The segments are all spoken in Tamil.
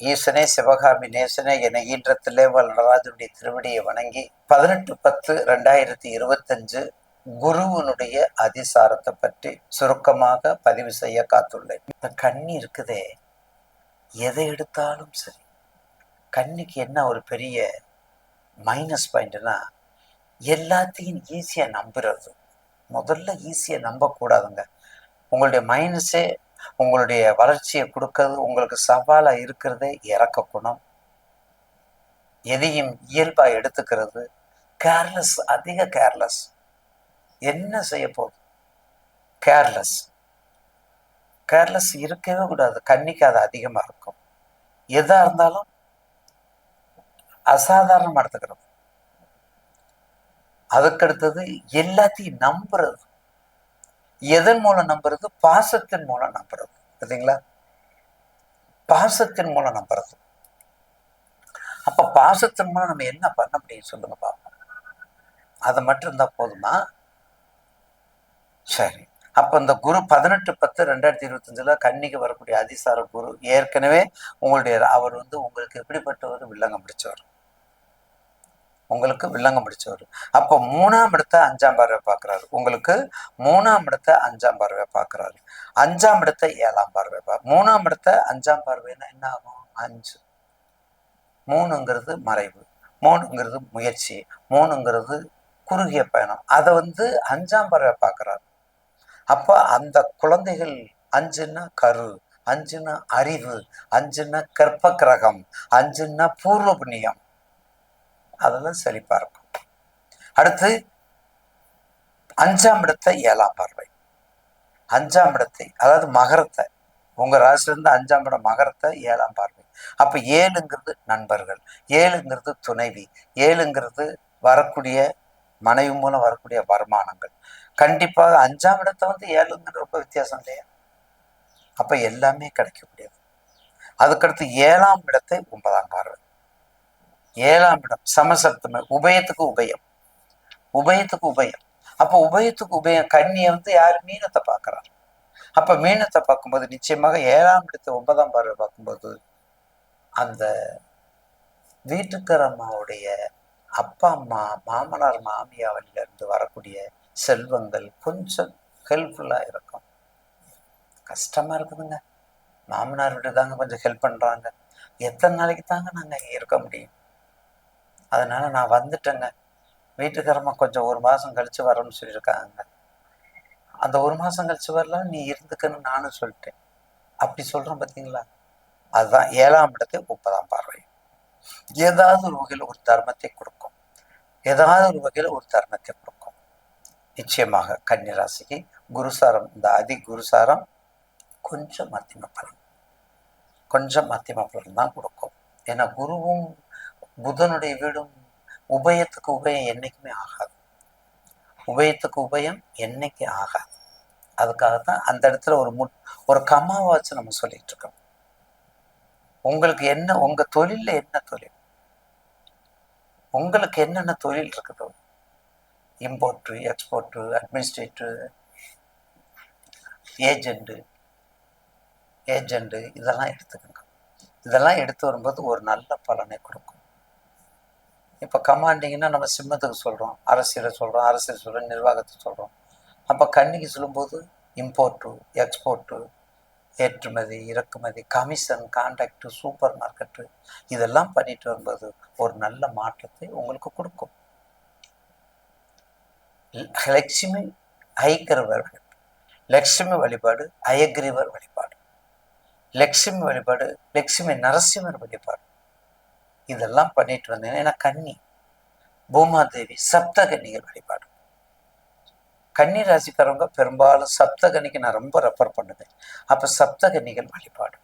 ஈசனே சிவகாமி நேசனே என ஈன்றத்திலே நடராஜனுடைய திருவடியை வணங்கி பதினெட்டு பத்து ரெண்டாயிரத்தி இருபத்தஞ்சு குருவனுடைய அதிசாரத்தை பற்றி சுருக்கமாக பதிவு செய்ய காத்துள்ளேன். இந்த கண்ணி இருக்குதே. எதை எடுத்தாலும் சரி. கண்ணிக்கு என்ன ஒரு பெரிய மைனஸ் பாயிண்ட்னா எல்லாத்தையும் ஈஸியாக நம்புறது. முதல்ல ஈஸியாக நம்பக்கூடாதுங்க. உங்களுடைய மைனஸே உங்களுடைய வளர்ச்சியை கொடுக்கறது உங்களுக்கு சவாலாக இருக்கிறதே இறக்க குணம். எதையும் இயல்பாக எடுத்துக்கிறது. கேர்லெஸ் அதிக கேர்லெஸ் என்ன செய்ய போகுது? கேர்லெஸ் கேர்லெஸ் இருக்கவே கூடாது. கண்ணிக்கு அது அதிகமாக இருக்கும். எதா இருந்தாலும் அசாதாரணமாக எடுத்துக்கிறது. அதுக்கடுத்தது எல்லாத்தையும் நம்புறது. எதன் மூலம் நம்புறது? பாசத்தின் மூலம் நம்புறது. பார்த்தீங்களா பாசத்தின் மூலம் நம்புறது. அப்ப பாசத்தின் மூலம் நம்ம என்ன பண்ண முடியும் சொல்லுங்க பாப்போம். அது மட்டும் இருந்தா போதுமா? சரி. அப்ப இந்த குரு பதினெட்டு பத்து ரெண்டாயிரத்தி இருபத்தஞ்சுல கன்னிக்கு வரக்கூடிய அதிசார குரு ஏற்கனவே உங்களுடைய அவர் வந்து உங்களுக்கு எப்படிப்பட்டவர் வில்லங்கம் பிடிச்சவர். உங்களுக்கு வில்லங்கம் பிடிச்சவர். அப்போ மூணாம் இடத்த அஞ்சாம் பார்வை பார்க்குறாரு. உங்களுக்கு மூணாம் இடத்த அஞ்சாம் பார்வை பார்க்குறாரு. அஞ்சாம் இடத்த ஏழாம் பார்வை பா மூணாம் இடத்த அஞ்சாம் பார்வைன்னா என்ன ஆகும்? அஞ்சு. மூணுங்கிறது மறைவு. மூணுங்கிறது முயற்சி. மூணுங்கிறது குறுகிய பயணம். அதை வந்து அஞ்சாம் பறவை பார்க்குறாரு. அப்போ அந்த குழந்தைகள் அஞ்சுன்னா கரு அஞ்சுன்னா அறிவு அஞ்சுன்னா கற்ப கிரகம் அஞ்சுன்னா பூர்வ புண்ணியம். அதெல்லாம் செழிப்பா இருக்கும். அடுத்து அஞ்சாம் இடத்தை ஏழாம் பார்வை. அஞ்சாம் இடத்தை அதாவது மகரத்தை உங்க ராசிலிருந்து அஞ்சாம் இடம் மகரத்தை ஏழாம் பார்வை. அப்ப ஏழுங்கிறது நண்பர்கள் ஏழுங்கிறது துணைவி ஏழுங்கிறது வரக்கூடிய மனைவி மூலம் வரக்கூடிய வருமானங்கள். கண்டிப்பாக அஞ்சாம் இடத்தை வந்து ஏழுங்கிற ரொம்ப வித்தியாசம் இல்லையா? அப்ப எல்லாமே கிடைக்கக்கூடியது. அதுக்கடுத்து ஏழாம் இடத்தை ஒன்பதாம் பார்வை. ஏழாம் இடம் சமசப்தம உபயத்துக்கு உபயம். உபயத்துக்கு உபயம். அப்ப உபயத்துக்கு உபயம் கண்ணியை வந்து யார்? மீனத்தை பார்க்கறாங்க அப்ப மீனத்தை பார்க்கும்போது நிச்சயமாக ஏழாம் இடத்தை ஒன்பதாம் பார்வை பார்க்கும்போது அந்த வீட்டுக்காரம்மாவுடைய அப்பா அம்மா மாமனார் மாமியாவிலிருந்து வரக்கூடிய செல்வங்கள் கொஞ்சம் ஹெல்ப்ஃபுல்லா இருக்கும். கஷ்டமா இருக்குதுங்க. மாமனார் வீட்டு தாங்க கொஞ்சம் ஹெல்ப் பண்றாங்க. எத்தனை நாளைக்கு தாங்க நாங்க இருக்க முடியும்? அதனால நான் வந்துட்டேங்க. வீட்டுக்காரம்மா கொஞ்சம் ஒரு மாதம் கழிச்சு வரணும்னு சொல்லியிருக்காங்க. அந்த ஒரு மாதம் கழிச்சு வரலாம் நீ இருந்துக்கன்னு நானும் சொல்லிட்டேன். அப்படி சொல்கிறேன் பார்த்தீங்களா அதுதான் ஏழாம் இடத்தை முப்பதாம் பார்வை. ஏதாவது ஒரு வகையில் ஒரு தர்மத்தை கொடுக்கும். ஏதாவது ஒரு வகையில் ஒரு தர்மத்தை கொடுக்கும். நிச்சயமாக கன்னிராசிக்கு குருசாரம் இந்த அதி குருசாரம் கொஞ்சம் மத்தியம பலன். கொஞ்சம் மத்தியம பலன் தான் கொடுக்கும். ஏன்னா குருவும் புதனுடைய வீடும் உபயத்துக்கு உபயம் என்னைக்குமே ஆகாது. உபயத்துக்கு உபயம் என்னைக்கு ஆகாது. அதுக்காகத்தான் அந்த இடத்துல ஒரு மு ஒரு கம்மாவை வச்சு நம்ம சொல்லிட்டு இருக்கோம். உங்களுக்கு என்ன உங்க தொழில்ல என்ன தொழில்? உங்களுக்கு என்னென்ன தொழில் இருக்குதோ? Import export administrator agent agent இதெல்லாம் எடுத்துக்கோங்க. இதெல்லாம் எடுத்து வரும்போது ஒரு நல்ல பலனை கொடுக்கும். இப்போ கமாண்டிங்னா நம்ம சிம்மத்துக்கு சொல்கிறோம் அரசியலை சொல்கிறோம் அரசியல் சொல்கிறோம் நிர்வாகத்தை சொல்கிறோம் அப்போ கண்ணிக்கு சொல்லும்போது இம்போர்ட்டு எக்ஸ்போர்ட்டு ஏற்றுமதி இறக்குமதி கமிஷன் கான்ட்ராக்டு சூப்பர் மார்க்கெட்டு இதெல்லாம் பண்ணிட்டு வரும்போது ஒரு நல்ல மாற்றத்தை உங்களுக்கு கொடுக்கும். லட்சுமி ஐக்கிரவர் லட்சுமி வழிபாடு அயக்ரீவர் வழிபாடு. லட்சுமி வழிபாடு லட்சுமி நரசிம்மர் வழிபாடு. இதெல்லாம் பண்ணிட்டு வந்தேன். ஏன்னா கன்னி பூமாதேவி சப்தகன்னிகள் வழிபாடு. கன்னி ராசிக்காரவங்க பெரும்பாலும் சப்தகனிக்கு நான் ரொம்ப ரெஃபர் பண்ணுவேன். அப்போ சப்தகன்னிகள் வழிபாடு.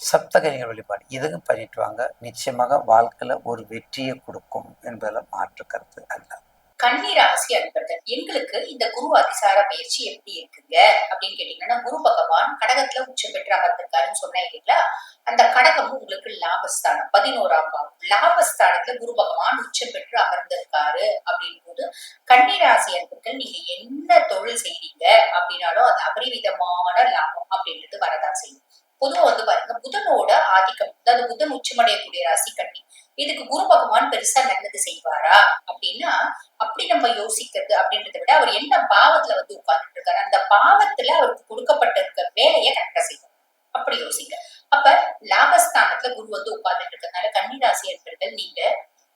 சப்தகனிகள் வழிபாடு. இதுக்கும் பண்ணிட்டு வாங்க. நிச்சயமாக வாழ்க்கையில ஒரு வெற்றியை கொடுக்கும் என்பதில் மாற்று கருத்து அல்ல. கண்ணீராசி ராசி அன்பர்கள் எங்களுக்கு இந்த குரு அதிசார பயிற்சி எப்படி இருக்குங்க? அப்படின்னு கேட்டீங்கன்னா குரு பகவான் கடகத்துல உச்சம் பெற்று அமர்ந்திருக்காருன்னு சொன்னேன் இல்லைங்களா? அந்த கடகம் உங்களுக்கு லாபஸ்தானம். பதினோராம் பாவம். லாபஸ்தானத்துல குரு பகவான் உச்சம் பெற்று அமர்ந்திருக்காரு அப்படின் போது கன்னி ராசி அன்பர்கள் நீங்க என்ன தொழில் செய்றீங்க அப்படின்னாலும் அது அபரிவிதமான லாபம் அப்படின்றது வரதான் செய்யும். பொதுவா வந்து பாருங்க புதனோட ஆதிக்கம் அதாவது புதன் உச்சமடையக்கூடிய ராசி கண்ணி இதுக்கு குரு பகவான் பெருசா நல்லது செய்வாரா? அப்படின்னா அப்படி நம்ம யோசிக்கிறது அப்படின்றத விட அவர் என்ன பாவத்துல வந்து உட்கார்ந்துட்டு இருக்காரு அந்த பாவத்துல அவருக்கு கொடுக்கப்பட்டிருக்க வேலையை கரெக்டா செய்வார். அப்படி யோசிங்க. அப்ப லாபஸ்தானத்துல குரு வந்து உட்கார்ந்துட்டு இருக்கறதுனால கன்னிராசி என்பர்கள் நீங்க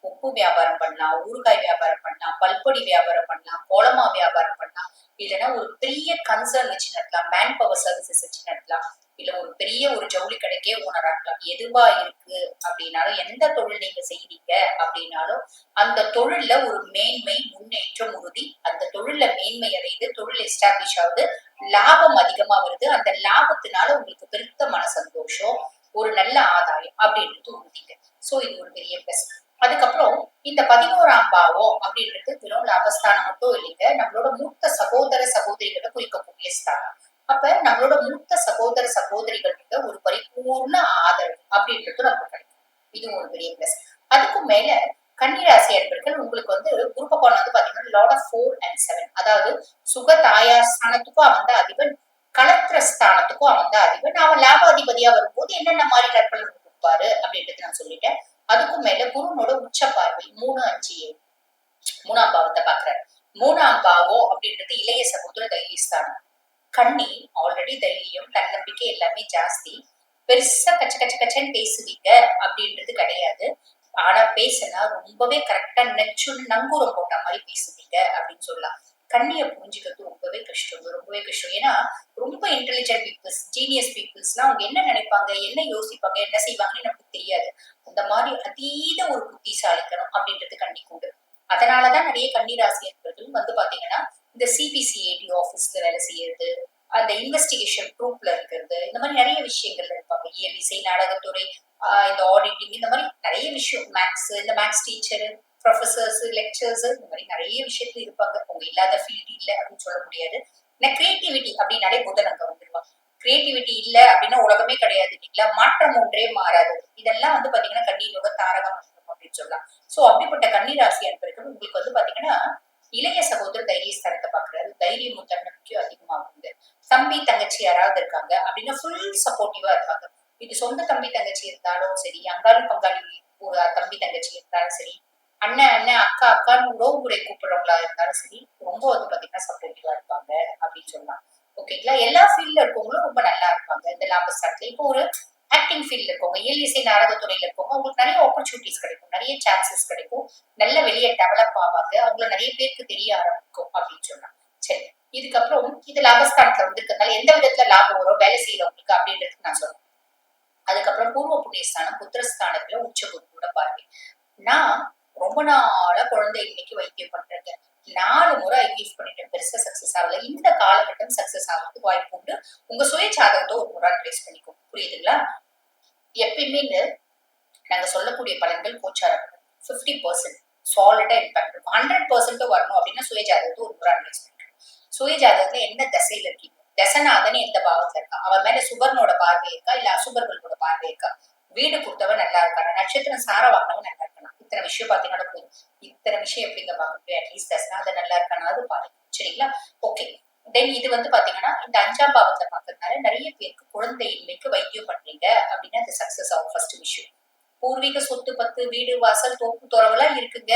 உப்பு வியாபாரம் பண்ணலாம் ஊறுகாய் வியாபாரம் பண்ணலாம் பல்பொடி வியாபாரம் பண்ணலாம் கோலமா வியாபாரம் பண்ணலாம் இல்லைன்னா ஒரு பெரிய கன்சர்ன் வச்சு நடத்தலாம் மேன் பவர் சர்வீசஸ் வச்சு நடத்தலாம் இல்ல ஒரு பெரிய ஒரு ஜவுளி கடைக்கே ஓனர் ஆகலாம் எதுவா இருக்கு அப்படின்னாலும் எந்த தொழில் நீங்க செய்யறீங்க அப்படின்னாலும் அந்த தொழில்ல ஒரு மேன்மை முன்னேற்றம் உறுதி அந்த தொழில்ல மேன்மை அடைந்து தொழில் எஸ்டாப்ளிஷ் ஆகுது லாபம் அதிகமா வருது அந்த லாபத்தினால உங்களுக்கு பெருத்த மன சந்தோஷம் ஒரு நல்ல ஆதாயம் அப்படின்றது உறுதிங்க. சோ இது ஒரு பெரிய பிளஸ் அதுக்கப்புறம் இந்த பதினோராம் பாவம் அப்படின்றது வெறும் லாபஸ்தானம் மட்டும் இல்லைங்க நம்மளோட மூத்த சகோதர சகோதரிகளை குறிக்கக்கூடிய ஸ்தானம். அப்ப நம்மளோட மூத்த சகோதர சகோதரிகள் கிட்ட ஒரு பரிபூர்ண ஆதரவு அப்படின்றது நமக்கு கிடைக்கும் இது ஒரு பெரிய பிளஸ் அதுக்கு மேல கன்னிராசி அன்பர்கள் உங்களுக்கு வந்து குரு பகவான் வந்து பாத்தீங்கன்னா lord of four and seven அதாவது சுக தாயா ஸ்தானத்துக்கும் அவன் தான் அதிபன் களத்திர ஸ்தானத்துக்கும் அவன் தான் அதிபன். அவன் லாபாதிபதியா வரும்போது என்னென்ன மாதிரி நற்பலன் கொடுப்பாரு அப்படின்றது நான் சொல்லிட்டேன். அதுக்கும் மேல குருனோட உச்ச பார்வை மூணு அஞ்சு ஏழு மூணாம் பாவத்தை பாக்குறாரு மூணாம் பாவம் அப்படின்றது இளைய சகோதர தைரியஸ்தானம் கண்ணி ஆல்ரெடி தைரியம் தன்னம்பிக்கை எல்லாமே ஜாஸ்தி. பெருசா கச்ச கச்ச கச்சன்னு பேசுவீங்க அப்படின்றது கிடையாது. ஆனா பேசினா ரொம்பவே கரெக்டா நெச்சு நங்கூரம் போட்ட மாதிரி பேசுவீங்க அப்படின்னு சொல்லலாம். கண்ணியை புரிஞ்சுக்கிறது ரொம்பவே கஷ்டம். ரொம்பவே கஷ்டம். ஏன்னா ரொம்ப இன்டெலிஜென்ட் பீப்புள்ஸ் ஜீனியஸ் பீப்புள்ஸ்லாம் அவங்க என்ன நினைப்பாங்க என்ன யோசிப்பாங்க என்ன செய்வாங்கன்னு நமக்கு தெரியாது. அந்த மாதிரி அதீத ஒரு புத்திசாலித்தனம் அப்படின்றது கண்ணிக்கு அதனாலதான் நிறைய கண்ணீராசி என்பர்கள் வந்து பாத்தீங்கன்னா இந்த சிபிசிஐடி ஆபீஸ்ல வேலை செய்யறது அந்த இன்வெஸ்டிகேஷன் குரூப்ல இருக்கிறது இந்த மாதிரி நிறைய விஷயங்கள்ல இருப்பாங்க. இயல் இசை நாடகத்துறை இந்த ஆடிட்டிங் இந்த மாதிரி நிறைய விஷயம் மேக்ஸ் இந்த மேக்ஸ் டீச்சர் ப்ரொஃபசர்ஸ் லெக்சர்ஸ் இந்த மாதிரி நிறைய விஷயத்துல இருப்பாங்க. அவங்க இல்லாத ஃபீல்டு இல்லை அப்படின்னு சொல்ல முடியாது. ஏன்னா கிரியேட்டிவிட்டி அப்படின்னாலே புதன் அங்க வந்துருவாங்க கிரியேட்டிவிட்டி இல்ல அப்படின்னா உலகமே கிடையாது இல்லைங்களா? மாற்றம் ஒன்றே மாறாது. இதெல்லாம் வந்து பாத்தீங்கன்னா கண்ணீரோட தாரகம் அப்படின்னு சொல்லலாம். சோ அப்படிப்பட்ட கண்ணீராசி அன்பர்கள் உங்களுக்கு வந்து பாத்தீங்கன்னா இளைய சகோதரர் தைரிய ஸ்தரத்தை பாக்குறாரு தைரியமும் தன்னம்பிக்கையும் அதிகமாகுங்க தம்பி தங்கச்சி யாராவது இருக்காங்க அப்படின்னா ஃபுல் சப்போர்ட்டிவா இருப்பாங்க. இது சொந்த தம்பி தங்கச்சி இருந்தாலும் சரி அங்காலும் பங்காளி ஒரு தம்பி தங்கச்சி இருந்தாலும் சரி அண்ணன் அண்ணன் அக்கா அக்கான்னு உறவு முறை கூப்பிடுறவங்களா இருந்தாலும் சரி ரொம்ப வந்து பாத்தீங்கன்னா சப்போர்ட்டிவா இருப்பாங்க அப்படின்னு சொல்லலாம் ஓகேங்களா எல்லா ஃபீல்ட்ல இருக்கவங்களும் ரொம்ப நல்லா இருப்பாங்க. இந்த லாபஸ்தானத்துல இப்போ ஒரு ஆக்டிங் ஃபீல்ட்ல இருக்கவங்க இயல் இசை நாடகத்துறையில இருக்கவங்க அவங்களுக்கு நிறைய ஆப்பர்ச்சுனிட்டிஸ் கிடைக்கும். நிறைய சான்சஸ் கிடைக்கும். நல்ல வெளியே டெவலப் ஆவாங்க அவங்கள நிறைய பேருக்கு தெரிய ஆரம்பிக்கும் அப்படின்னு சொன்னா சரி இதுக்கப்புறம் இது லாபஸ்தானத்துல வந்திருக்கிறதுனால எந்த விதத்துல லாபம் வரும் வேலை செய்யறவங்களுக்கு அப்படின்றது நான் சொல்றேன். அதுக்கப்புறம் பூர்வ புண்ணியஸ்தானம் புத்திரஸ்தானத்துல உச்ச குருவோட பார்வை. நான் ரொம்ப நாளா குழந்தை இன்னைக்கு வைத்தியம் பண்றேங்க நாலு முறை ஐவிஎஃப் பண்ணிட்டேன். பெருசா சக்சஸ் ஆகல. இந்த காலகட்டம் சக்சஸ் ஆகிறதுக்கு வாய்ப்பு உண்டு. உங்க சுய ஜாதகத்தை ஒரு முறை அட்வைஸ் பண்ணிக்கோ. புரியுதுங்களா? எப்பயுமே இந்த நாங்க சொல்லக்கூடிய பலன்கள் கோச்சாரம் ஃபிஃப்டி பர்சன்ட் சாலிடா இம்பாக்ட் இருக்கும். ஹண்ட்ரட் பர்சன்ட் வரணும் அப்படின்னா சுய ஜாதகத்தை ஒரு முறை அட்வைஸ் பண்ணிக்கணும். சுய ஜாதகத்துல என்ன தசையில இருக்கீங்க? தசநாதன் எந்த பாவத்துல இருக்கா? அவன் மேல சுபர்னோட பார்வை இருக்கா? இல்ல அசுபர்களோட பார்வை இருக்கா? வீடு கொடுத்தவன் நல்லா இருக்கானா? நட்சத்திரம் சார வாங்கினவன் நல்லா இருக்கானா? இத்தனை விஷயம் பாத்தீங்கன்னா போதும் இத்தனை விஷயம் எப்படிங்க பார்க்க அட்லீஸ்ட் தசநாதன் நல்லா இருக்கானாவது பாருங்க சரிங்களா? ஓகே தென் இது வந்து பாத்தீங்கன்னா இந்த அஞ்சாம் பாவத்தை பார்க்கறதுனால நிறைய பேருக்கு குழந்தையின்மைக்கு வைத்தியம் பண்றீங்க அப்படின்னா அது சக்சஸ் ஆகும் ஃபர்ஸ்ட் விஷயம். பூர்வீக சொத்து பத்து வீடு வாசல் தோப்பு துறவுலாம் இருக்குங்க.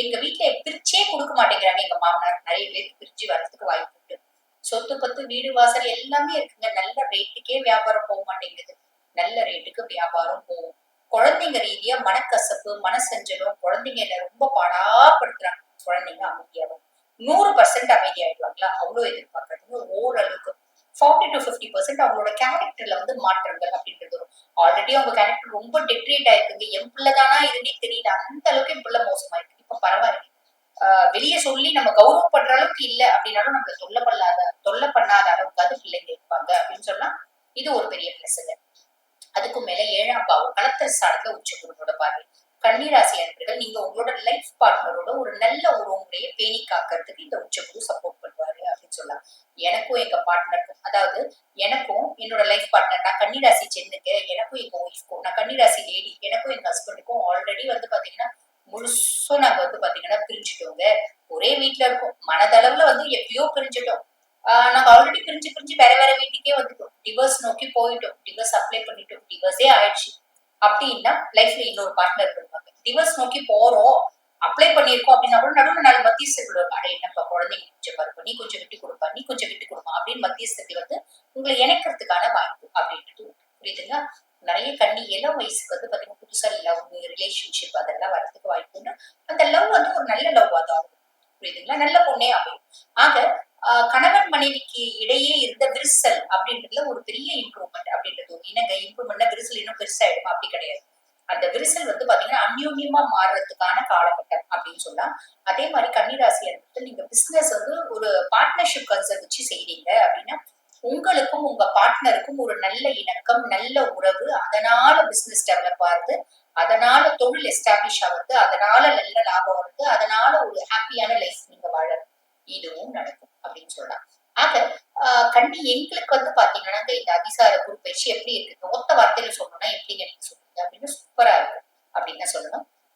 எங்க வீட்டுல பிரிச்சே கொடுக்க மாட்டேங்கிறாங்க எங்க மாமனார். நிறைய பேருக்கு பிரிச்சு வர்றதுக்கு வாய்ப்பு உண்டு. சொத்து பத்து வீடு வாசல் எல்லாமே இருக்குங்க. நல்ல ரேட்டுக்கே வியாபாரம் போக மாட்டேங்குது. நல்ல ரேட்டுக்கு வியாபாரம் போகும். குழந்தைங்க ரீதியா மனக்கசப்பு மனசஞ்சலும் குழந்தைங்க என்ன ரொம்ப பாடாப்படுத்துறாங்க. குழந்தைங்க அமைதியாகும். நூறு பர்சன்ட் அமைதியாயிடுவாங்களா? அவ்வளவு எதிர்பார்க்கறதுங்க ஓரளவுக்கு. ஃபார்ட்டி டு ஃபிஃப்டி பர்சன்ட் அவங்களோட கேரக்டர்ல வந்து மாற்றங்கள் அப்படின்றது வரும். ஆல்ரெடி அவங்க கேரக்டர் ரொம்ப டெட்ரேட் ஆயிருக்குங்க. என் பிள்ளைதானா இதுன்னே தெரியல. அந்த அளவுக்கு என் பிள்ளை மோசமாயிருக்கு. இப்ப பரவாயில்ல. ஆஹ் வெளியே சொல்லி நம்ம கௌரவப்படுற அளவுக்கு இல்ல அப்படின்னாலும் நம்மள தொல்லை பண்ணாத தொல்லை பண்ணாத அளவுக்கு அது பிள்ளைங்க இருப்பாங்க அப்படின்னு சொன்னா இது ஒரு பெரிய பிளஸ்ங்க அதுக்கும் மேல ஏழாம் பாவம் களத்திர ஸ்தானத்துல உச்சகுருவோட பார்வை. கன்னிராசி அன்பர்கள் நீங்க உங்களோட லைஃப் பார்ட்னரோட ஒரு நல்ல உறவு முறையை பேணி காக்கிறதுக்கு இந்த உச்சகுரு சப்போர்ட் பண்ணுவாரு அப்படின்னு சொல்லலாம். எனக்கும் எங்க பார்ட்னருக்கும் அதாவது எனக்கும் என்னோட லைஃப் பார்ட்னர் நான் கன்னிராசி சென்னுக்கு எனக்கும் எங்க ஒய்ஃப்க்கும் நான் கன்னிராசி லேடி எனக்கும் எங்க ஹஸ்பண்டுக்கும் ஆல்ரெடி வந்து பாத்தீங்கன்னா முழுசும் நாங்க வந்து பாத்தீங்கன்னா பிரிஞ்சுட்டோங்க. ஒரே வீட்டுல இருக்கோம். மனதளவுல வந்து எப்பயோ பிரிஞ்சுட்டோம். நாங்க ஆல்ரெடி பிரிஞ்சு பிரிஞ்சு வேற வேற வீட்டுக்கே வந்துட்டோம். டிவர்ஸ் நோக்கி போயிட்டோம். டிவர்ஸ் அப்ளை பண்ணிட்டோம். டிவர்ஸே ஆயிடுச்சு. அப்படின்னா லைஃப்ல இன்னொரு பார்ட்னர் இருப்பாங்க டிவர்ஸ் நோக்கி போறோம். அப்ளை பண்ணியிருக்கோம் அப்படின்னா கூட நடுவில் நாலு மத்தியஸ்தர்கள் வருவாங்க. அட நம்ம குழந்தைங்க கொஞ்சம் பாருப்பா. நீ கொஞ்சம் விட்டு கொடுப்பா. நீ கொஞ்சம் விட்டு கொடுப்பா அப்படின்னு மத்தியஸ்தி வந்து உங்களை இணைக்கிறதுக்கான வாய்ப்பு அப்படின்றது புரியுதுங்களா? நிறைய கண்ணி இளம் வயசுக்கு வந்து பாத்தீங்கன்னா புதுசா லவ் ரிலேஷன்ஷிப் அதெல்லாம் வர்றதுக்கு வாய்ப்பு அந்த லவ் வந்து ஒரு நல்ல லவ் தான் ஆகும். புரியுதுங்களா? நல்ல பொண்ணே அமையும் ஆக கணவன் மனைவிக்கு இடையே இருந்த விரிசல் அப்படின்றதுல ஒரு பெரிய இம்ப்ரூவ்மெண்ட் அப்படின்றது. இனங்க இம்ப்ரூவ்மெண்ட்னா விரிசல் இன்னும் பெருசாயிடுமா? அப்படி கிடையாது. அந்த விரிசல் வந்து பாத்தீங்கன்னா அந்யோன்யமா மாறுறதுக்கான காலகட்டம் அப்படின்னு சொல்லலாம் அதே மாதிரி கன்னிராசி அனுப்பிட்டு நீங்க பிசினஸ் வந்து ஒரு பார்ட்னர்ஷிப் கன்சர்ன் வச்சு செய்றீங்க அப்படின்னா உங்களுக்கும் உங்க பார்ட்னருக்கும் ஒரு நல்ல இணக்கம் நல்ல உறவு அதனால பிசினஸ் டெவலப் ஆகுது. அதனால தொழில் எஸ்டாப்ளிஷ் ஆகுது. அதனால நல்ல லாபம் வருது. அதனால ஒரு ஹாப்பியான லைஃப் நீங்க வாழ இதுவும் நடக்கும். அப்படின்னு சொல்றான் ஆக ஆஹ் கண்ணி எங்களுக்கு வந்து பாத்தீங்கன்னா இந்த அதிசார குறிப்பயிற்சி எப்படி இருக்கு ஒத்த வார்த்தையில சொல்லணும்னா எப்படிங்க நீங்க சொல்லுங்க அப்படின்னு சூப்பரா இருக்கு அப்படின்னு சொல்லணும்.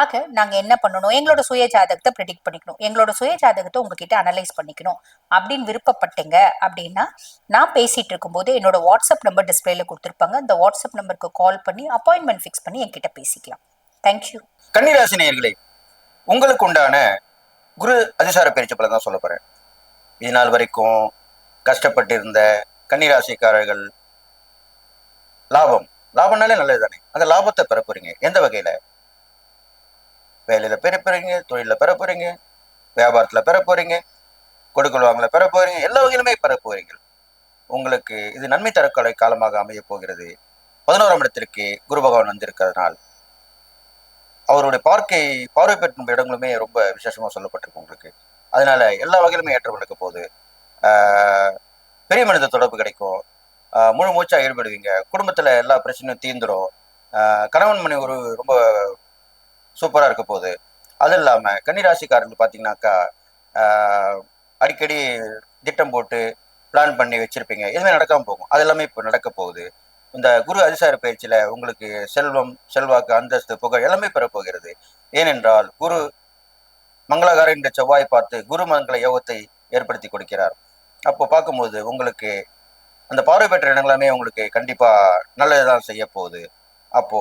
ஆக நாங்கள் என்ன பண்ணணும்? எங்களோட சுய ஜாதகத்தை ப்ரெடிக்ட் பண்ணிக்கணும். எங்களோட சுய ஜாதகத்தை உங்ககிட்ட அனலைஸ் பண்ணிக்கணும். அப்படின்னு விருப்பப்பட்டீங்க அப்படின்னா நான் பேசிகிட்டு இருக்கும்போது என்னோட வாட்ஸ்அப் நம்பர் டிஸ்பிளேல கொடுத்துருப்பாங்க. அந்த வாட்ஸ்அப் நம்பருக்கு கால் பண்ணி அப்பாயின்மெண்ட் ஃபிக்ஸ் பண்ணி என்கிட்ட பேசிக்கலாம். தேங்க்யூ கன்னிராசி நேயர்களே உங்களுக்கு உண்டான குரு அதிசார பயிற்சி பலன் தான் சொல்ல போகிறேன் இது நாள் வரைக்கும் கஷ்டப்பட்டிருந்த கன்னிராசிக்காரர்கள் லாபம். லாபம்னாலே நல்லது தானே அந்த லாபத்தை பெற போறீங்க. எந்த வகையில்? வேலையில் பெற போகிறீங்க தொழிலில் பெற போகிறீங்க வியாபாரத்தில் பெற போகிறீங்க கொடுக்கல் வாங்கல பெற போகிறீங்க எல்லா வகையிலுமே பெற போகிறீர்கள் உங்களுக்கு இது நன்மை தரக்கலை காலமாக அமைய போகிறது. பதினோராம் இடத்திற்கு குரு பகவான் வந்திருக்கிறதுனால் அவருடைய பார்க்கை பார்வை பெற்ற இடங்களுமே ரொம்ப விசேஷமாக சொல்லப்பட்டிருக்கு உங்களுக்கு. அதனால எல்லா வகையிலுமே ஏற்றம் நடக்க போகுது. பெரிய மனித தொடர்பு கிடைக்கும். முழு மூச்சாக ஈடுபடுவீங்க. குடும்பத்தில் எல்லா பிரச்சனையும் தீர்ந்துடும் கணவன் மணி ஒரு ரொம்ப சூப்பரா இருக்க போகுது. அது இல்லாம கன்னிராசிக்காரர்கள் பார்த்தீங்கன்னாக்கா ஆஹ் அடிக்கடி திட்டம் போட்டு பிளான் பண்ணி வச்சிருப்பீங்க. எதுவுமே நடக்காம போகும். அது எல்லாமே இப்போ நடக்க போகுது. இந்த குரு அதிசார பயிற்சியில உங்களுக்கு செல்வம் செல்வாக்கு அந்தஸ்து புகழ் எல்லாமே பெறப்போகிறது ஏனென்றால் குரு மங்களகார என்ற செவ்வாய் பார்த்து குரு மங்கள யோகத்தை ஏற்படுத்தி கொடுக்கிறார். அப்போ பார்க்கும்போது உங்களுக்கு அந்த பார்வை பெற்ற இடங்களாமே உங்களுக்கு கண்டிப்பா நல்லதுதான் செய்ய போகுது. அப்போ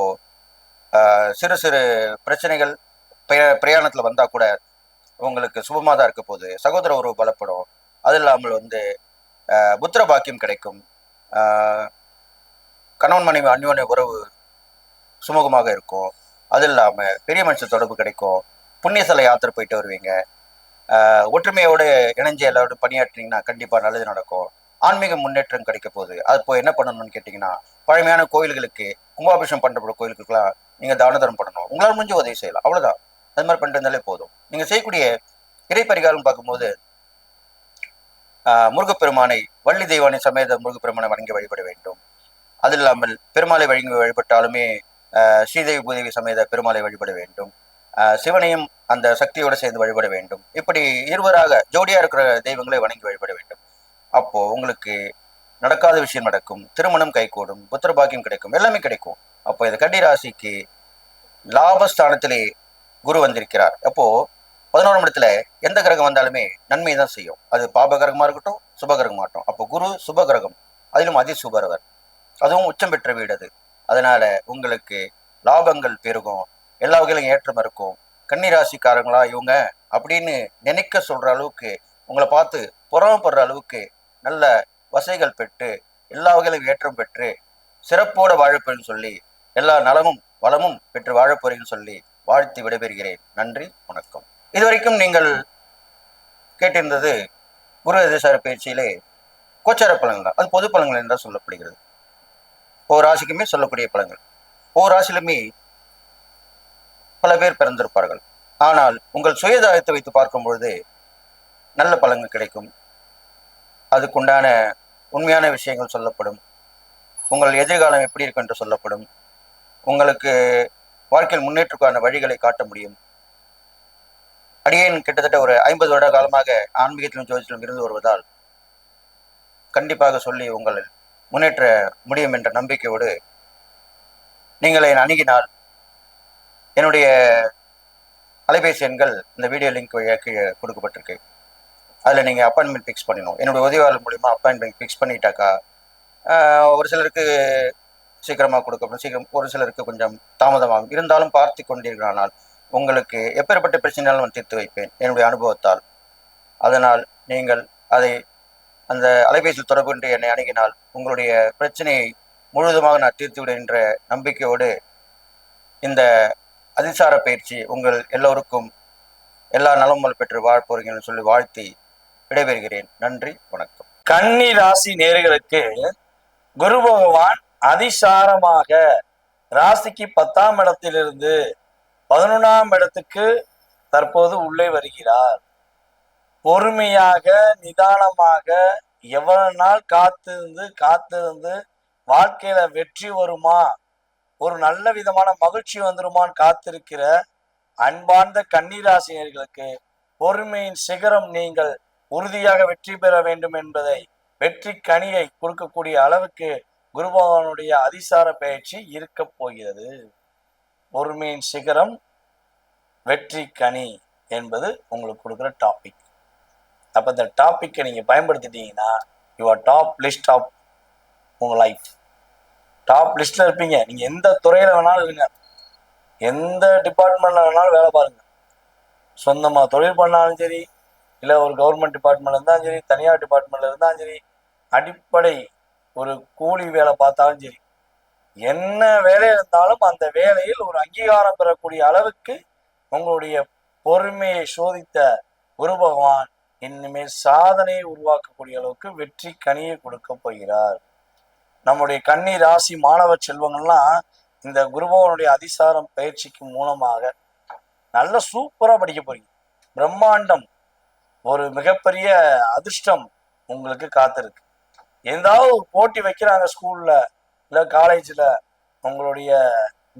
சிறு சிறு பிரச்சனைகள் பிரயா- வந்தால் கூட உங்களுக்கு சுபமாக தான் இருக்க போகுது. சகோதர உறவு பலப்படும். அது இல்லாமல் வந்து புத்திர பாக்கியம் கிடைக்கும். கணவன் மனைவி அந்யோன்ய உறவு சுமூகமாக இருக்கும். அது இல்லாமல் பெரிய மனுஷ தொடர்பு கிடைக்கும். புண்ணிய சிலை யாத்திரை போயிட்டு வருவீங்க. ஒற்றுமையோடு இணைஞ்சு எல்லாரோட பணியாற்றினீங்கன்னா கண்டிப்பாக நல்லது நடக்கும். ஆன்மீக முன்னேற்றம் கிடைக்க போகுது. அது போய் என்ன பண்ணணும்னு கேட்டிங்கன்னா பழமையான கோயில்களுக்கு கும்பாபிஷேகம் பண்ணுற கோயிலுக்குலாம் நீங்கள் தான பண்ணணும். உங்களால் முடிஞ்ச உதவி செய்யலாம். அவ்வளோதான் அது மாதிரி பண்ணிட்டு இருந்தாலே போதும். நீங்கள் செய்யக்கூடிய இறை பரிகாரம் பார்க்கும்போது ஆஹ் முருகப்பெருமானை வள்ளி தெய்வானை சமேத முருகப்பெருமானை வணங்கி வழிபட வேண்டும். அது இல்லாமல் பெருமாளை வழங்கி வழிபட்டாலுமே ஆஹ் ஸ்ரீதேவி பூதேவி சமேத பெருமாளை வழிபட வேண்டும். ஆஹ் சிவனையும் அந்த சக்தியோடு சேர்ந்து வழிபட வேண்டும். இப்படி இருவராக ஜோடியா இருக்கிற தெய்வங்களை வணங்கி வழிபட வேண்டும். அப்போ உங்களுக்கு நடக்காத விஷயம் நடக்கும். திருமணம் கைகூடும் புத்திர பாக்கியம் கிடைக்கும் எல்லாமே கிடைக்கும். அப்போ இது கன்னி ராசிக்கு லாபஸ்தானத்திலே குரு வந்திருக்கிறார். அப்போ பதினோராம் இடத்துல எந்த கிரகம் வந்தாலுமே நன்மை தான் செய்யும். அது பாபகிரகமாக இருக்கட்டும் சுப மாட்டோம் இருக்கட்டும். அப்போ குரு சுப கிரகம் அதிலும் அதிசுபரவர். அதுவும் உச்சம் பெற்ற வீடு அது. அதனால உங்களுக்கு லாபங்கள் பெருகும் எல்லா வகையிலும் ஏற்றம் இருக்கும். கன்னிராசிக்காரங்களா இவங்க அப்படின்னு நினைக்க சொல்ற அளவுக்கு உங்களை பார்த்து புறமப்படுற அளவுக்கு நல்ல வசைகள் பெற்று எல்லா வகையிலும் ஏற்றம் பெற்று சிறப்போட வாழப்போறேன்னு சொல்லி எல்லா நலமும் வளமும் பெற்று வாழப்போறேன்னு சொல்லி வாழ்த்து விடைபெறுகிறேன். நன்றி வணக்கம். இதுவரைக்கும் நீங்கள் கேட்டிருந்தது குரு அதிசார பயிற்சியிலே கோச்சார பலன்கள் தான் அது பொது பலன்கள் என்றால் சொல்லப்படுகிறது. ஒவ்வொரு ராசிக்குமே சொல்லக்கூடிய பலன்கள். ஒவ்வொரு ராசியிலுமே பல பேர் பிறந்திருப்பார்கள். ஆனால் உங்கள் சுயதாயத்தை வைத்து பார்க்கும் பொழுது நல்ல பலன்கள் கிடைக்கும். அதுக்குண்டான உண்மையான விஷயங்கள் சொல்லப்படும். உங்கள் எதிர்காலம் எப்படி இருக்கும் என்று சொல்லப்படும். உங்களுக்கு வாழ்க்கையில் முன்னேற்றக்கான வழிகளை காட்ட முடியும். அடியேன் கிட்டத்தட்ட ஒரு ஐம்பது வருட காலமாக ஆன்மீகத்திலும் ஜோதிடத்திலும் இருந்து வருவதால் கண்டிப்பாக சொல்லி உங்கள் முன்னேற்ற முடியும் என்ற நம்பிக்கையோடு நீங்கள் என் அணுகினால் என்னுடைய அலைபேசி எண்கள் இந்த வீடியோ லிங்க் வழியாக கீழே கொடுக்கப்பட்டிருக்கு. அதில் நீங்கள் அப்பாயின்மெண்ட் ஃபிக்ஸ் பண்ணணும் என்னுடைய உதவியாளர் மூலிமா அப்பாயின்மெண்ட் ஃபிக்ஸ் பண்ணிட்டாக்கா ஒரு சிலருக்கு சீக்கிரமாக கொடுக்கப்படும். சீக்கிரம் ஒரு சிலருக்கு கொஞ்சம் தாமதமாகும். இருந்தாலும் பார்த்து கொண்டீர்களானால் உங்களுக்கு எப்பேற்பட்ட பிரச்சனையாலும் நான் தீர்த்து வைப்பேன். என்னுடைய அனுபவத்தால். அதனால் நீங்கள் அதை அந்த அலைபேசியில் தொடர்பு என்று என்னை அணுகினால் உங்களுடைய பிரச்சனையை முழுவதுமாக நான் தீர்த்து விடுகின்ற என்ற நம்பிக்கையோடு இந்த அதிசார பயிற்சி உங்கள் எல்லோருக்கும் எல்லா நலமும் பெற்று வாழ்ப்போறீங்கன்னு சொல்லி வாழ்த்தி விடைபெறுகிறேன். நன்றி வணக்கம். கன்னி ராசி நேர்களுக்கு குரு பகவான் அதிசாரமாக ராசிக்கு பத்தாம் இடத்திலிருந்து பதினொன்றாம் இடத்துக்கு தற்போது உள்ளே வருகிறார். பொறுமையாக நிதானமாக எவ்வளவு நாள் காத்திருந்து காத்திருந்து வாழ்க்கையில வெற்றி வருமா ஒரு நல்ல விதமான மகிழ்ச்சி வந்துருமான்னு காத்திருக்கிற அன்பார்ந்த கன்னிராசினியர்களுக்கு பொறுமையின் சிகரம் நீங்கள் உறுதியாக வெற்றி பெற வேண்டும் என்பதை வெற்றி கனியை கொடுக்கக்கூடிய அளவுக்கு குருபகவானுடைய அதிசார பயிற்சி இருக்க போகிறது. பொறுமையின் சிகரம் வெற்றி கனி என்பது உங்களுக்கு கொடுக்குற டாபிக் அப்போ இந்த டாப்பிக்கை நீங்கள் பயன்படுத்திட்டீங்கன்னா யுவர் டாப் லிஸ்ட் ஆஃப் உங்கள் லைஃப் டாப் லிஸ்ட்டில் இருப்பீங்க. நீங்கள் எந்த துறையில் வேணாலும் இருங்க. எந்த டிபார்ட்மெண்ட்டில் வேணாலும் வேலை பாருங்க. சொந்தமாக தொழில் பண்ணாலும் சரி இல்லை ஒரு கவர்மெண்ட் டிபார்ட்மெண்ட்ல இருந்தாலும் சரி தனியார் டிபார்ட்மெண்ட்ல இருந்தாலும் சரி அடிப்படை ஒரு கூலி வேலை பார்த்தாலும் சரி என்ன வேலை இருந்தாலும் அந்த வேலையில் ஒரு அங்கீகாரம் பெறக்கூடிய அளவுக்கு உங்களுடைய பொறுமையை சோதித்த குரு பகவான் இனிமேல் சாதனையை உருவாக்கக்கூடிய அளவுக்கு வெற்றி கனியை கொடுக்க போகிறார். நம்முடைய கன்னி ராசி மாணவ செல்வங்கள்லாம் இந்த குருபவனுடைய அதிசாரம் பயிற்சிக்கு மூலமாக நல்ல சூப்பராக படிக்க போறீங்க. பிரம்மாண்டம் ஒரு மிகப்பெரிய அதிர்ஷ்டம் உங்களுக்கு காத்திருக்கு. ஏதாவது ஒரு போட்டி வைக்கிறாங்க ஸ்கூல்ல இல்லை காலேஜில் உங்களுடைய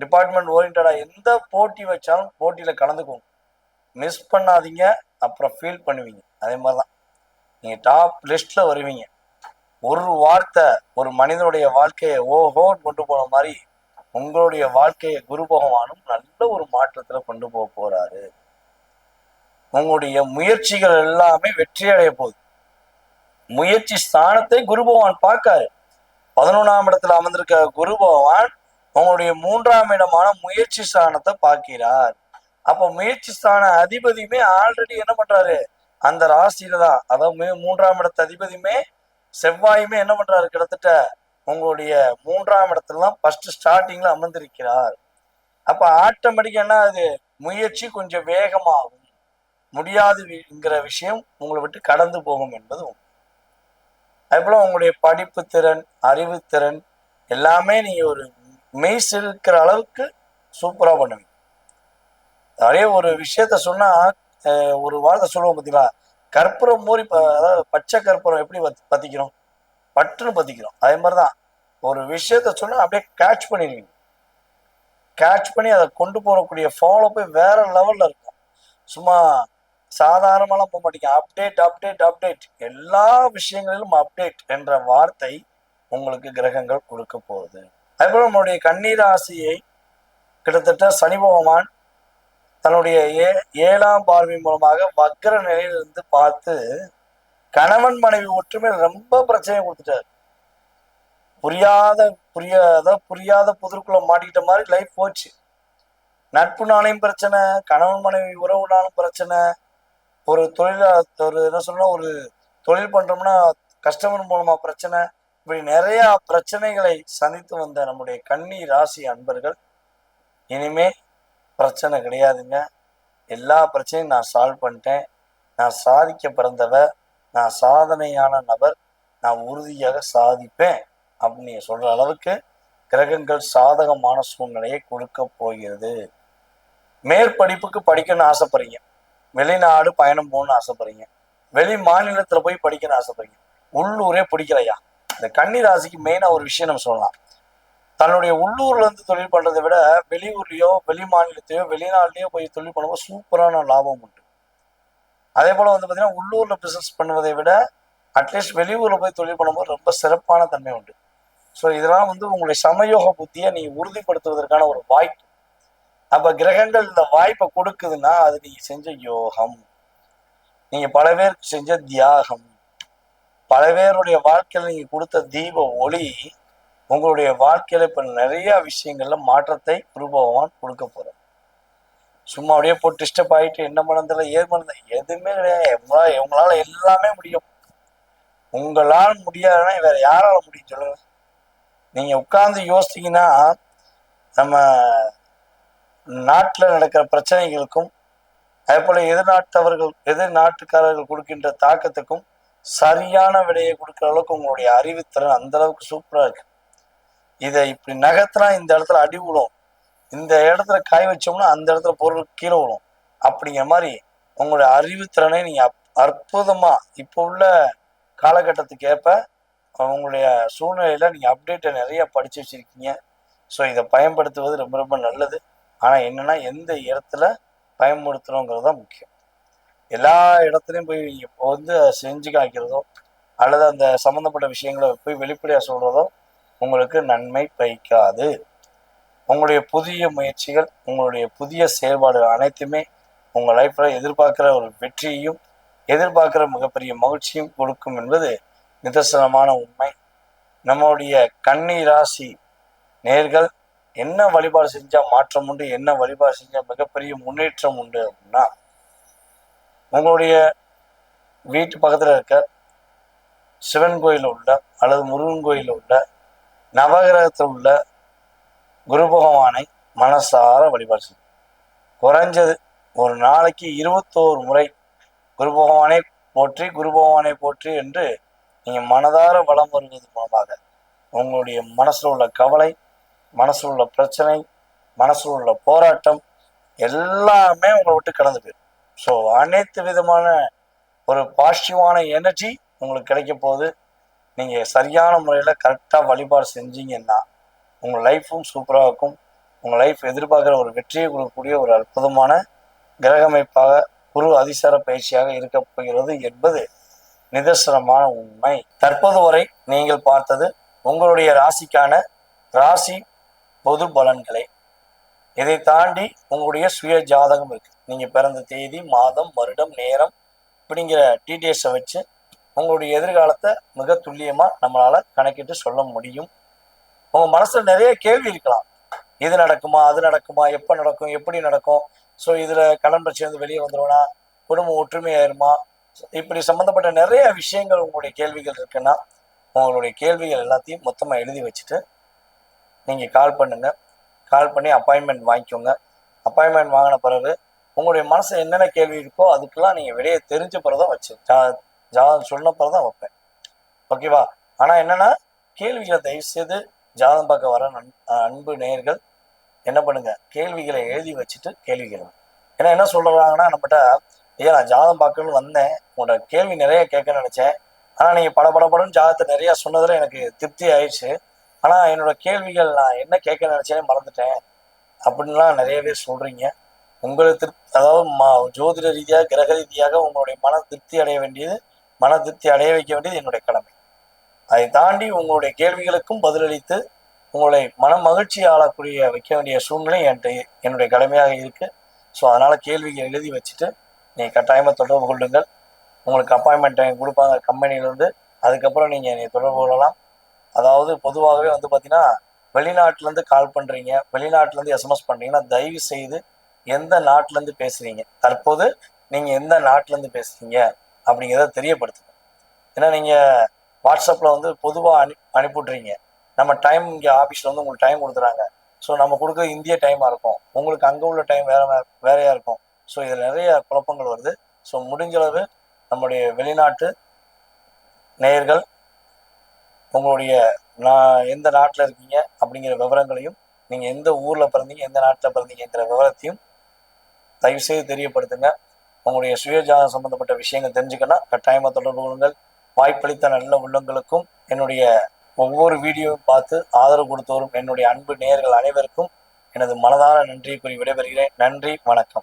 டிபார்ட்மெண்ட் ஓரியன்டாக எந்த போட்டி வச்சாலும் போட்டியில் கலந்துக்கோங்க மிஸ் பண்ணாதீங்க அப்புறம் ஃபீல் பண்ணுவீங்க. அதே மாதிரி தான் நீங்கள் டாப் லிஸ்ட்டில் வருவீங்க. ஒரு வார்த்தை ஒரு மனிதனுடைய வாழ்க்கையை ஓஹோன்னு கொண்டு போன மாதிரி உங்களுடைய வாழ்க்கையை குரு பகவானும் நல்ல ஒரு மாற்றத்தில் கொண்டு போக போறாரு. உங்களுடைய முயற்சிகள் எல்லாமே வெற்றி அடைய போகுது. முயற்சி ஸ்தானத்தை குரு பகவான் பார்க்காரு. பதினொன்றாம் இடத்துல அமர்ந்திருக்க குரு பகவான் உங்களுடைய மூன்றாம் இடமான முயற்சி ஸ்தானத்தை பார்க்கிறார். அப்போ முயற்சி ஸ்தான அதிபதியுமே ஆல்ரெடி என்ன பண்றாரு? அந்த ராசியில தான். அதாவது மூன்றாம் இடத்து அதிபதியுமே செவ்வாயுமே என்ன பண்றாரு? கிட்டத்தட்ட உங்களுடைய மூன்றாம் இடத்துல தான் ஃபர்ஸ்ட் ஸ்டார்டிங்ல அமர்ந்திருக்கிறார். அப்ப ஆட்டோமேட்டிக்கா என்ன அது முயற்சி கொஞ்சம் வேகமாகும். முடியாதுங்கிற விஷயம் உங்களை விட்டு கடந்து போகும் என்பது அதுபோல் உங்களுடைய படிப்பு திறன் அறிவுத்திறன் எல்லாமே நீங்க ஒரு மெய் சிலிர்க்கிற அளவுக்கு சூப்பரா பண்ணுவீங்க. அதே ஒரு விஷயத்த சொன்னா ஒரு வார்த்தை சொல்லுவோம் பார்த்தீங்களா கற்பூரம் மூறி அதாவது பச்சை கற்பூரம் எப்படி பத்- பத்திக்கிறோம்? பட்டுன்னு பற்றிக்கிறோம் அதே மாதிரி தான் ஒரு விஷயத்த சொன்னா அப்படியே கேட்ச் பண்ணிடுவீங்க. கேட்ச் பண்ணி அதை கொண்டு போகக்கூடிய ஃபாலோ போய் வேற லெவல்ல இருக்கும். சும்மா சாதாரணமாலாம் போக மாட்டீங்க அப்டேட் அப்டேட் அப்டேட் எல்லா விஷயங்களிலும் அப்டேட் என்ற வார்த்தை உங்களுக்கு கிரகங்கள் கொடுக்க போகுது. அதுபோல் நம்மளுடைய கண்ணீராசியை கிட்டத்தட்ட சனி பகவான் தன்னுடைய ஏ ஏழாம் பார்வை மூலமாக வக்ர நிலையிலிருந்து பார்த்து கணவன் மனைவி ஒற்றுமை ரொம்ப பிரச்சனை கொடுத்துட்டார். புரியாத புரியாத புரியாத புதிர்க்குள்ள மாட்டிக்கிட்ட மாதிரி லைஃப் போச்சு. நட்புனாலையும் பிரச்சனை கணவன் மனைவி உறவுனாலும் பிரச்சனை ஒரு தொழில ஒரு என்ன சொல்லணும் ஒரு தொழில் பண்றோம்னா கஸ்டமர் மூலமா பிரச்சனை. இப்படி நிறைய பிரச்சனைகளை சந்தித்து வந்த நம்முடைய கன்னி ராசி அன்பர்கள் இனிமே பிரச்சனை கிடையாதுங்க. எல்லா பிரச்சனையும் நான் சால்வ் பண்ணிட்டேன். நான் சாதிக்க பிறந்தவ நான் சாதனையான நபர் நான் உறுதியாக சாதிப்பேன் அப்படின்னு சொல்ற அளவுக்கு கிரகங்கள் சாதகமான சூழ்நிலையை கொடுக்க போகிறது. மேற்படிப்புக்கு படிக்கணும்னு ஆசைப்படுறீங்க. வெளிநாடு பயணம் போகணும்னு ஆசைப்படுறீங்க. வெளி மாநிலத்துல போய் படிக்கணும்னு ஆசைப்படுறீங்க. உள்ளூரே பிடிக்கலையா? இந்த கன்னி ராசிக்கு மெயினாக ஒரு விஷயம் நம்ம சொல்லலாம். தன்னுடைய உள்ளூர்ல இருந்து தொழில் பண்றதை விட வெளியூர்லயோ வெளி மாநிலத்தையோ வெளிநாட்டிலேயோ போய் தொழில் பண்ணும்போது சூப்பரான லாபம் உண்டு. அதே போல வந்து பார்த்தீங்கன்னா உள்ளூர்ல பிசினஸ் பண்ணுவதை விட அட்லீஸ்ட் வெளியூர்ல போய் தொழில் பண்ணும்போது ரொம்ப சிறப்பான தன்மை உண்டு. ஸோ இதெல்லாம் வந்து உங்களுடைய சமயோக புத்தியை நீங்கள் உறுதிப்படுத்துவதற்கான ஒரு வாய்ப்பு. அப்ப கிரகங்கள் இந்த வாய்ப்பை கொடுக்குதுன்னா அது நீங்க செஞ்ச யோகம். நீங்க பல பேருக்கு செஞ்ச தியாகம். பல பேருடைய வாழ்க்கையில நீங்க கொடுத்த தீப ஒளி உங்களுடைய வாழ்க்கையில இப்ப நிறைய விஷயங்கள்ல மாற்றத்தை குரு பகவான் கொடுக்க போறார். சும்மா அப்படியே போட்டு டிஸ்டர்ப் ஆகிட்டு என்ன பண்ணதில்ல ஏது பண்ணல எதுவுமே கிடையாது. உங்களால எல்லாமே முடியும். உங்களால் முடியாதுன்னா வேற யாரால முடியும் சொல்லுங்க. நீங்க உட்கார்ந்து யோசிச்சீங்கன்னா நம்ம நாட்டில் நடக்கிற பிரச்சனைகளுக்கும் அதேபோல் எதிர்நாட்டவர்கள் எதிர் நாட்டுக்காரர்கள் கொடுக்கின்ற தாக்கத்துக்கும் சரியான விடையை கொடுக்குற அளவுக்கு உங்களுடைய அறிவுத்திறன் அந்த அளவுக்கு சூப்பராக இருக்கு. இதை இப்படி நகர்த்தினா இந்த இடத்துல அடி விழும். இந்த இடத்துல காய் வச்சோம்னா அந்த இடத்துல பொருள் கீழே விழும். அப்படிங்கிற மாதிரி உங்களுடைய அறிவுத்திறனை நீங்கள் அப்- அற்புதமாக இப்போ உள்ள காலகட்டத்துக்கு ஏற்ப உங்களுடைய சூழ்நிலையில் நீங்கள் அப்டேட்டை நிறைய படித்து வச்சுருக்கீங்க. ஸோ இதை பயன்படுத்துவது ரொம்ப ரொம்ப நல்லது. ஆனால் என்னென்னா எந்த இடத்துல பயன்படுத்துகிறோங்கிறது தான் முக்கியம். எல்லா இடத்துலையும் போய் இப்போ வந்து அதை செஞ்சு காய்க்கிறதோ அல்லது அந்த சம்மந்தப்பட்ட விஷயங்களை போய் வெளிப்படையாக சொல்கிறதோ உங்களுக்கு நன்மை பயக்காது. உங்களுடைய புதிய முயற்சிகள் உங்களுடைய புதிய செயல்பாடுகள் அனைத்துமே உங்கள் லைஃப்பில் எதிர்பார்க்குற ஒரு வெற்றியையும் எதிர்பார்க்குற மிகப்பெரிய மகிழ்ச்சியும் கொடுக்கும் என்பது நிதர்சனமான உண்மை. நம்மளுடைய கன்னி ராசி நேர்கள் என்ன வழிபாடு செஞ்சா மாற்றம் உண்டு? என்ன வழிபாடு செஞ்சா மிகப்பெரிய முன்னேற்றம் உண்டு அப்படின்னா உங்களுடைய வீட்டு பக்கத்தில் இருக்க சிவன் கோயில் உள்ள அல்லது முருகன் கோயில் உள்ள நவகிரகத்தில் உள்ள குரு பகவானை மனசார வழிபாடு செய்யும் குறைஞ்சது ஒரு நாளைக்கு இருபத்தோரு முறை குரு பகவானை போற்றி குரு பகவானை போற்றி என்று நீங்கள் மனதார வலம் வருவது மூலமாக உங்களுடைய மனசில் உள்ள கவலை மனசில் உள்ள பிரச்சனை மனசில் உள்ள போராட்டம் எல்லாமே உங்களை விட்டு கடந்து போயிடும். ஸோ அனைத்து விதமான ஒரு பாசிட்டிவான எனர்ஜி உங்களுக்கு கிடைக்க போகுது. நீங்கள் சரியான முறையில் கரெக்டாக வழிபாடு செஞ்சீங்கன்னா உங்கள் லைஃப்பும் சூப்பராக இருக்கும். உங்கள் லைஃப் எதிர்பார்க்குற ஒரு வெற்றியை கொடுக்கக்கூடிய ஒரு அற்புதமான கிரகமைப்பாக குரு அதிசார பயிற்சியாக இருக்க போகிறது என்பது நிதர்சனமான உண்மை. தற்போது வரை நீங்கள் பார்த்தது உங்களுடைய ராசிக்கான ராசி பொது பலன்களை இதை தாண்டி உங்களுடைய சுய ஜாதகம் இருக்கு. நீங்க பிறந்த தேதி மாதம் வருடம் நேரம் இப்படிங்கிற டீட்டெயில்ஸை வச்சு உங்களுடைய எதிர்காலத்தை மிக துல்லியமா நம்மளால கணக்கிட்டு சொல்ல முடியும். உங்க மனசுல நிறைய கேள்வி இருக்கலாம். இது நடக்குமா அது நடக்குமா எப்ப நடக்கும் எப்படி நடக்கும்? ஸோ இதுல கடன் பிரச்சனை வந்து வெளியே வந்துருவனா குடும்பம் ஒற்றுமையாயிருமா? இப்படி சம்பந்தப்பட்ட நிறைய விஷயங்கள் உங்களுடைய கேள்விகள் இருக்குன்னா உங்களுடைய கேள்விகள் எல்லாத்தையும் மொத்தமா எழுதி வச்சுட்டு நீங்கள் கால் பண்ணுங்க. கால் பண்ணி அப்பாயின்மெண்ட் வாங்கிக்கோங்க. அப்பாயின்மெண்ட் வாங்கின பிறகு உங்களுடைய மனசு என்னென்ன கேள்வி இருக்கோ அதுக்கெல்லாம் நீங்கள் வெளியே தெரிஞ்ச பிறகுதான் வச்சு ஜா ஜாதகம் சொன்ன பிறகுதான் வைப்பேன். ஓகேவா ஆனால் என்னென்னா கேள்விகளை தயவு செய்து ஜாதகம் பார்க்க வர அன்பு நேர்கள் என்ன பண்ணுங்க? கேள்விகளை எழுதி வச்சுட்டு கேள்விகள். ஏன்னா என்ன சொல்றாங்கன்னா நம்மகிட்ட ஐயா நான் ஜாதகம் பார்க்கணும்னு வந்தேன். உங்களோட கேள்வி நிறைய கேட்க நினைச்சேன். ஆனால் நீங்கள் பட பட ஜாதகத்தை நிறையா சொன்னதில் எனக்கு திருப்தி ஆயிடுச்சு. ஆனால் என்னோட கேள்விகள் நான் என்ன கேட்க நினச்சேனே மறந்துட்டேன். அப்படின்லாம் நிறைய பேர் சொல்கிறீங்க உங்களுக்கு திருப்தி அதாவது மா ஜோதிட ரீதியாக கிரக ரீதியாக உங்களுடைய மன திருப்தி அடைய வேண்டியது மன திருப்தி அடைய வைக்க வேண்டியது என்னுடைய கடமை. அதை தாண்டி உங்களுடைய கேள்விகளுக்கும் பதிலளித்து உங்களை மன மகிழ்ச்சி ஆளக்கூடிய வைக்க வேண்டிய சூழ்நிலை என்கிட்ட என்னுடைய கடமையாக இருக்குது ஸோ அதனால் கேள்விகள் எழுதி வச்சுட்டு நீங்கள் கட்டாயமாக தொடர்பு கொள்ளுங்கள். உங்களுக்கு அப்பாயின்மெண்ட் கொடுப்பாங்க கம்பெனிலேருந்து அதுக்கப்புறம் நீங்கள் என்னை தொடர்பு கொள்ளலாம். அதாவது பொதுவாகவே வந்து பார்த்தீங்கன்னா வெளிநாட்டிலேருந்து கால் பண்ணுறீங்க வெளிநாட்டிலேருந்து எஸ்எம்எஸ் பண்ணுறீங்கன்னா தயவு செய்து எந்த நாட்டிலேருந்து பேசுகிறீங்க தற்போது நீங்கள் எந்த நாட்டிலேருந்து பேசுகிறீங்க அப்படிங்கிறத தெரியப்படுத்துங்க. ஏன்னா நீங்கள் வாட்ஸ்அப்பில் வந்து பொதுவாக அனு அனுப்பிவிட்றீங்க நம்ம டைம் இங்கே ஆஃபீஸில் வந்து உங்களுக்கு டைம் கொடுத்துறாங்க ஸோ நம்ம கொடுக்குற இந்திய டைமாக இருக்கும். உங்களுக்கு அங்கே உள்ள டைம் வேற வே- இருக்கும். ஸோ இதில் நிறைய குழப்பங்கள் வருது. ஸோ முடிஞ்சளவு நம்முடைய வெளிநாட்டு நேயர்கள் உங்களுடைய நான் எந்த நாட்டில் இருக்கீங்க அப்படிங்கிற விவரங்களையும் நீங்கள் எந்த ஊரில் பிறந்தீங்க எந்த நாட்டில் பிறந்தீங்கிற விவரத்தையும் தயவுசெய்து தெரியப்படுத்துங்க. உங்களுடைய சுயஜாதம் சம்பந்தப்பட்ட விஷயங்கள் தெரிஞ்சுக்கணும் கட்டாயமாக தொடர்பு கொள்ளுங்கள். வாய்ப்பளித்த நல்ல உள்ளங்களுக்கும் என்னுடைய ஒவ்வொரு வீடியோவும் பார்த்து ஆதரவு கொடுத்து வரும் என்னுடைய அன்பு நேயர்கள் அனைவருக்கும் எனது மனதார நன்றி கூறி விடைபெறுகிறேன். நன்றி வணக்கம்.